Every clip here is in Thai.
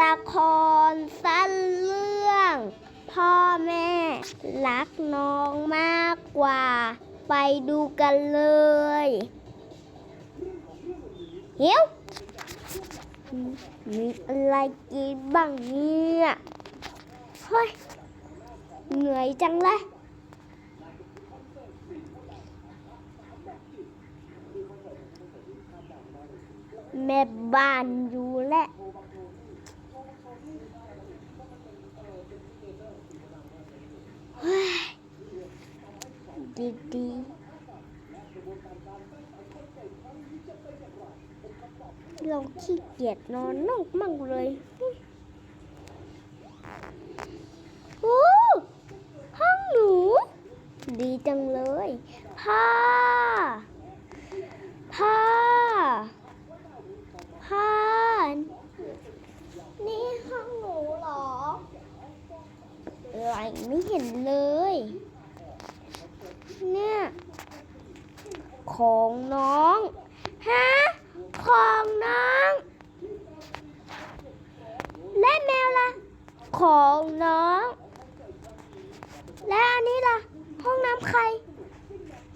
ละครสั้นเรื่อง พ่อแม่รักน้องมากกว่า ไปดูกันเลยเฮียวมีอะไรกินบ้างเนี่ยเฮ้ยเหนื่อยจังเลยแม่บ้านอยู่แหละเฮ้ย ดีๆเราขี้เกียจนอนนอกมั่งเลยโอ้ห้องหนู ดีจังเลยพ่อพ่อพ่อนี่ห้องหนูเหรออะไรไม่เห็นเลย ของน้อง ฮะ ของน้อง และแมวล่ะ ของน้อง และอันนี้ล่ะ ห้องน้ำใคร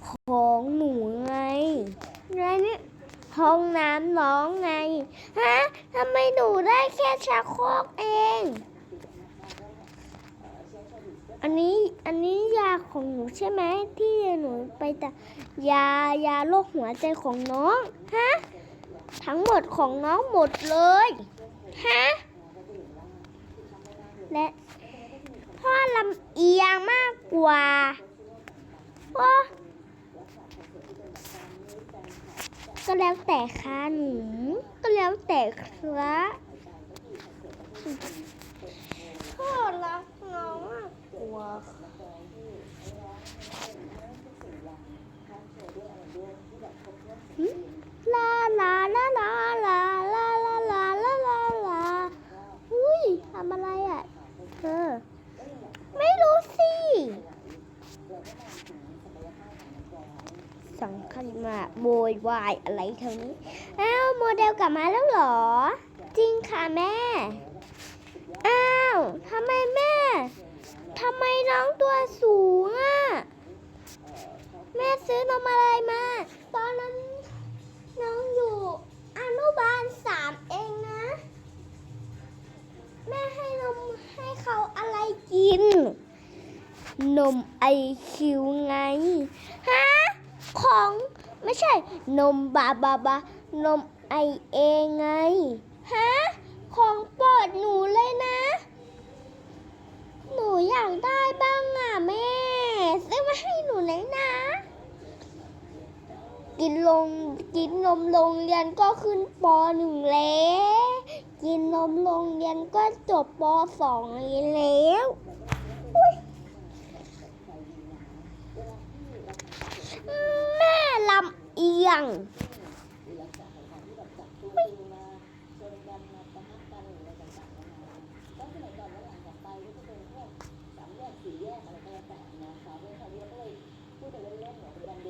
ของหนูไงไงเนี่ห้องน้ำน้องไง ฮะทำไมหนูได้แค่ชักโครกเอง อันนี้อันนี้ยาของหนูใช่ไหมที่หนูไปแต่ยายาโรคหัวใจของน้องฮะทั้งหมดของน้องหมดเลยฮะและพ่อลำเอียงมากกว่าพ่อก็แล้วแต่ค่ะหนูก็แล้วแต่ครับพ่อรักน้องมาก กว่าหึลาลาลาลาลาลาลาลาลาลาลาอุ้ยทำอะไรอะเธอไม่รู้สิสังคัญมากโวยวายอะไรเท่านี้อ้าวโมเดลกลับมาแล้วเหรอ จริงค่ะแม่ อ้าวทำไมแม่ทำไมน้องตัวสูงอะ แม่ ซื้อนมอะไรมา ตอนนั้นน้องอยู่อนุบาลสามเองนะ แม่ให้นมให้เขาอะไรกิน นมไอคิวไง ฮะ ของไม่ใช่ นมบาบาบานมไอเองไง ฮะ ของโปรดหนูเลยนะ หนูอยากได้บ้างอะแม่ซื้อมาให้หนูเลยนะ กินลงกินนมโรงเรียนก็ขึ้นปหนึ่งแล้ว กินนมโรงเรียนก็จบปสองแล้วแม่ลำเอียง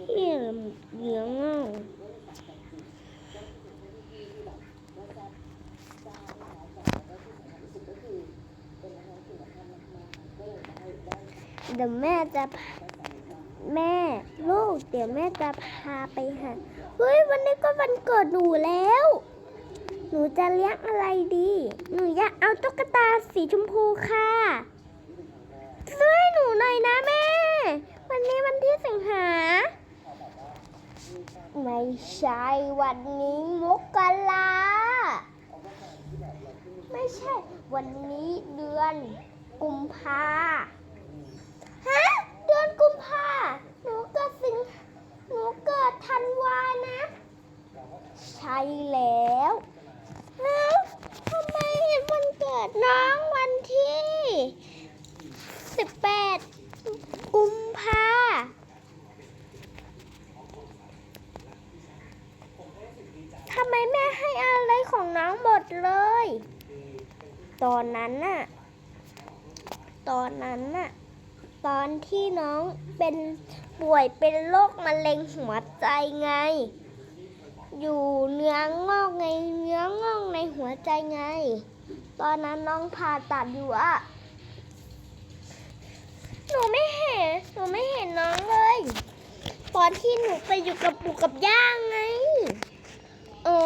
เอี่ยมเหลืองอะ เดี๋ยวแม่จะพาแม่ลูกเดี๋ยวแม่จะพาไปหาเฮ้ยวันนี้ก็วันเกิดหนูแล้ว หนูจะเลี้ยงอะไรดี หนูอยากเอาตุ๊กตาสีชมพูค่ะซื้อให้หนูหน่อยนะแม่ วันนี้วันที่สิงหา ไม่ใช่วันนี้มกราไม่ใช่วันนี้เดือนกุมภาฮะ เดือนกุมภาหนูเกิดสิงหนูเกิดธันวานะ ใช่แล้วแล้วทำไมเห็นวันเกิดน้องวันที่สิบแปดกุมภา ทำไมแม่ให้อะไรของน้องหมดเลย ตอนนั้นน่ะ ตอนนั้นน่ะ ตอนที่น้องเป็นป่วยเป็นโรคมะเร็งหัวใจไง อยู่เนื้องอกในเนื้องอกในหัวใจไง ตอนนั้นน้องผ่าตัดอยู่อะหนูไม่เห็น หนูไม่เห็นน้องเลย ตอนที่หนูไปอยู่กับปู่กับย่าไง อ๋อ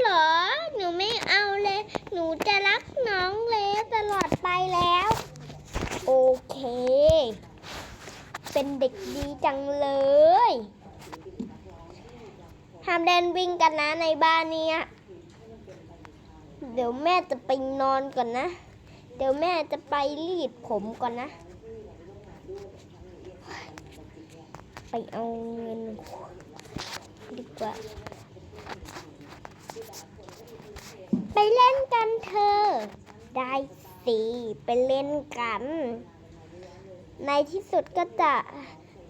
เหรอ หนูไม่เอาเลย หนูจะรักน้องเลสตลอดไป แล้ว โอเค เป็นเด็กดีจังเลย ห้ามเล่นวิ่งกันนะในบ้านเนี้ยเดี๋ยวแม่จะไปนอนก่อนนะ เดี๋ยวแม่จะไปรีดผมก่อนนะ ไปเอาเงินดีกว่า ไปเล่นกันเธอ ได้ สิไปเล่นกัน ในที่สุดก็จะ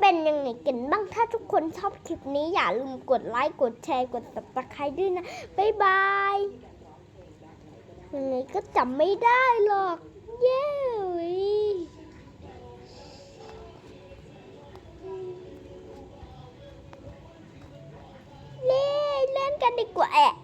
เป็นยังไงกันบ้างถ้าทุกคนชอบคลิปนี้อย่าลืมกดไลค์กดแชร์กด subscribe ด้วยนะบ๊ายบายยังไงก็จำไม่ได้หรอก เย้เล่นเล่นกันดีกว่าแอะ